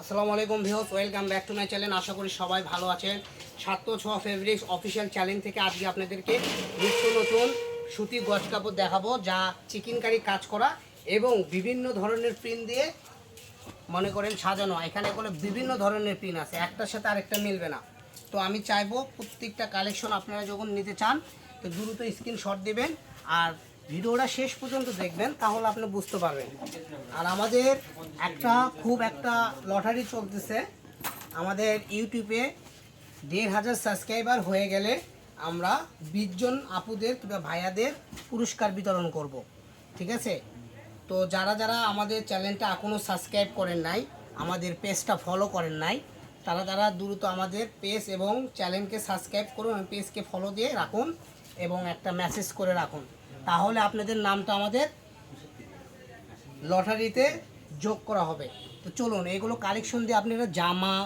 আসসালামু আলাইকুম views welcome back to my channel. আশা করি সবাই ভালো আছেন। সাত ছোয়া ফেব্রিক্স অফিসিয়াল চ্যালেঞ্জ থেকে আজকে আপনাদেরকে নিত্য নতুন সুতি গজ কাপড় দেখাবো, যা চিকেন কারি কাজ করা এবং বিভিন্ন ধরনের প্রিন্ট দিয়ে মনে করেন সাজানো। এখানে করে বিভিন্ন ধরনের প্রিন্ট আছে, একটার সাথে আরেকটা মিলবে না। তো আমি চাইব প্রত্যেকটা কালেকশন আপনারা যখন নিতে চান, তো দ্রুত স্ক্রিনশট দেবেন আর ভিডিওটা শেষ পর্যন্ত দেখবেন, তাহলে আপনি বুঝতে পারবেন। আর আমাদের একটা, খুব একটা লটারি চলতেছে। আমাদের ইউটিউবে দেড় হাজার সাবস্ক্রাইবার হয়ে গেলে আমরা বিশজন আপুদের কিংবা ভাইয়াদের পুরস্কার বিতরণ করব, ঠিক আছে? তো যারা যারা আমাদের চ্যানেলটা এখনও সাবস্ক্রাইব করেন নাই, আমাদের পেজটা ফলো করেন নাই, তারা তারা দ্রুত আমাদের পেজ এবং চ্যানেলকে সাবস্ক্রাইব করুন পেজকে ফলো দিয়ে রাখুন এবং একটা মেসেজ করে রাখুন। তাহলে আপনাদের নামটা আমাদের লটারিতে যোগ করা হবে। তো চলুন, এগুলো কালেকশন দিয়ে আপনারা জামা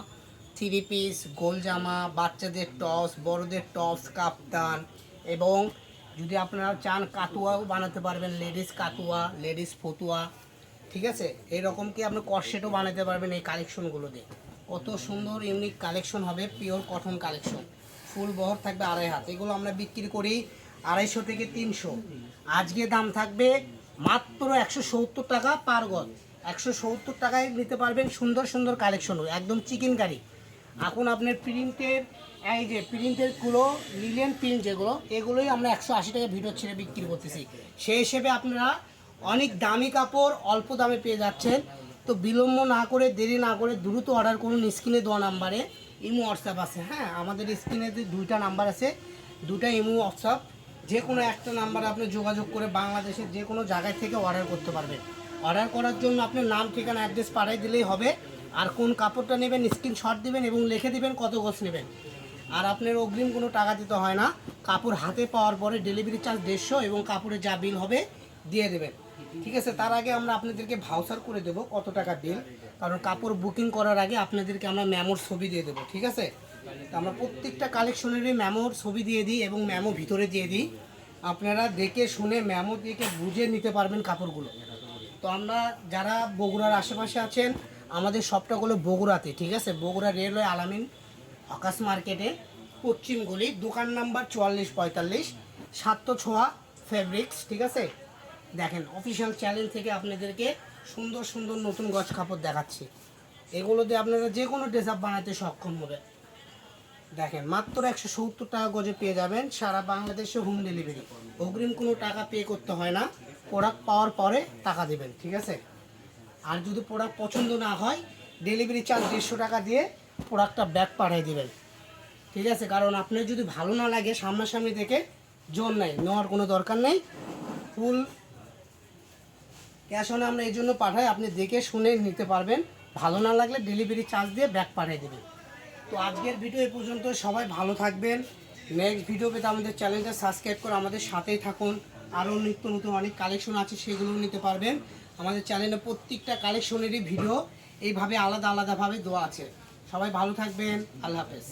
থ্রি পিস গোল জামা, বাচ্চাদের টপস বড়দের টপস কাপ্তান এবং যদি আপনারা চান কাতুয়াও বানাতে পারবেন লেডিস কাতুয়া লেডিস ফতুয়া, ঠিক আছে? এরকম কি আপনি কর্সেটও বানাতে পারবেন এই কালেকশনগুলো দিয়ে। কত সুন্দর ইউনিক কালেকশন হবে পিওর কটন কালেকশন ফুল বহর থাকবে আড়াই হাত। এগুলো আমরা বিক্রি করি আড়াইশো থেকে তিনশো। আজকে দাম থাকবে মাত্র একশো সত্তর টাকা পার গজ। একশো সত্তর টাকায় নিতে পারবেন সুন্দর সুন্দর কালেকশন একদম চিকেন কারি এখন আপনার প্রিন্টের এই যে প্রিন্টের প্রিন্টেরগুলো লিলেন প্রিন্ট যেগুলো, এগুলোই আমরা একশো আশি টাকা ভিডিও ছেড়ে বিক্রি করতেছি। সেই হিসেবে আপনারা অনেক দামি কাপড় অল্প দামে পেয়ে যাচ্ছেন। তো বিলম্ব না করে, দেরি না করে দ্রুত অর্ডার করুন স্ক্রিনে দেওয়া নাম্বারে। ইমো হোয়াটসঅ্যাপ আছে হ্যাঁ? আমাদের স্ক্রিনে দুইটা নাম্বার আছে দুটা ইমো হোয়াটসঅ্যাপ যে কোনো একটা নাম্বারে আপনি যোগাযোগ করে বাংলাদেশের যে কোনো জায়গায় থেকে অর্ডার করতে পারবেন। অর্ডার করার জন্য আপনার নাম, ঠিকানা অ্যাড্রেস পাঠিয়ে দিলেই হবে। আর কোন কাপড়টা নেবেন স্ক্রিনশট দেবেন এবং লিখে দিবেন কত গোছ নেবেন। আর আপনার অগ্রিম কোনো টাকা দিতে হয় না। কাপড় হাতে পাওয়ার পরে ডেলিভারি চার্জ দেড়শো এবং কাপড়ের যা বিল হবে দিয়ে দেবেন। ঠিক আছে? তার আগে আমরা আপনাদেরকে ভাউচার করে দেবো কত টাকা বিল কারণ কাপড় বুকিং করার আগে আপনাদেরকে আমরা ম্যামোর ছবি দিয়ে দেবো। ঠিক আছে? আমরা প্রত্যেকটা কালেকশনেরই ম্যামোর ছবি দিয়ে দিই এবং ম্যামো ভিতরে দিয়ে দিই। আপনারা দেখে শুনে ম্যামো দেখে বুঝে নিতে পারবেন কাপড়গুলো। তো আমরা যারা বগুড়ার আশেপাশে আছেন, আমাদের সবটা হলো বগুড়াতে, ঠিক আছে? বগুড়া রেলওয়ে আলামিন হকাস মার্কেটে পশ্চিম গলি, দোকান নাম্বার চুয়াল্লিশ পঁয়তাল্লিশ সাতশো ছোঁয়া ফেব্রিক্স ঠিক আছে? দেখেন অফিসিয়াল চ্যানেল থেকে আপনাদেরকে সুন্দর সুন্দর নতুন গছ কাপড় দেখাচ্ছি। এগুলো দিয়ে আপনারা যে কোনো ড্রেস আপ বানাতে সক্ষম হবে দেখেন, মাত্র একশো সত্তর টাকা গজে পেয়ে যাবেন সারা বাংলাদেশে হোম ডেলিভারি অগ্রিম কোনো টাকা পে করতে হয় না। প্রোডাক্ট পাওয়ার পরে টাকা দেবেন, ঠিক আছে? আর যদি প্রোডাক্ট পছন্দ না হয় ডেলিভারি চার্জ দেড়শো টাকা দিয়ে প্রোডাক্টটা ব্যাক পাঠিয়ে দেবেন। ঠিক আছে? কারণ আপনার যদি ভালো না লাগে, সামনাসামনি দেখে জোর নেই, নেওয়ার কোনো দরকার নেই। ফুল ক্যাশ অনে আমরা এই জন্য পাঠাই, আপনি দেখে শুনে নিতে পারবেন। ভালো না লাগলে ডেলিভারি চার্জ দিয়ে ব্যাক পাঠিয়ে দেবেন। তো আজকের ভিডিও এ পর্যন্ত সবাই ভালো থাকবেন। নেক্সট ভিডিও পেতে আমাদের চ্যানেলটা সাবস্ক্রাইব করে আমাদের সাথেই থাকুন। আরও নিত্য নতুন অনেক কালেকশন আছে, সেগুলোও নিতে পারবেন। আমাদের চ্যানেলে প্রত্যেকটা কালেকশনেরই ভিডিও এইভাবে আলাদা আলাদাভাবে দেওয়া আছে। সবাই ভালো থাকবেন। আল্লাহ হাফেজ।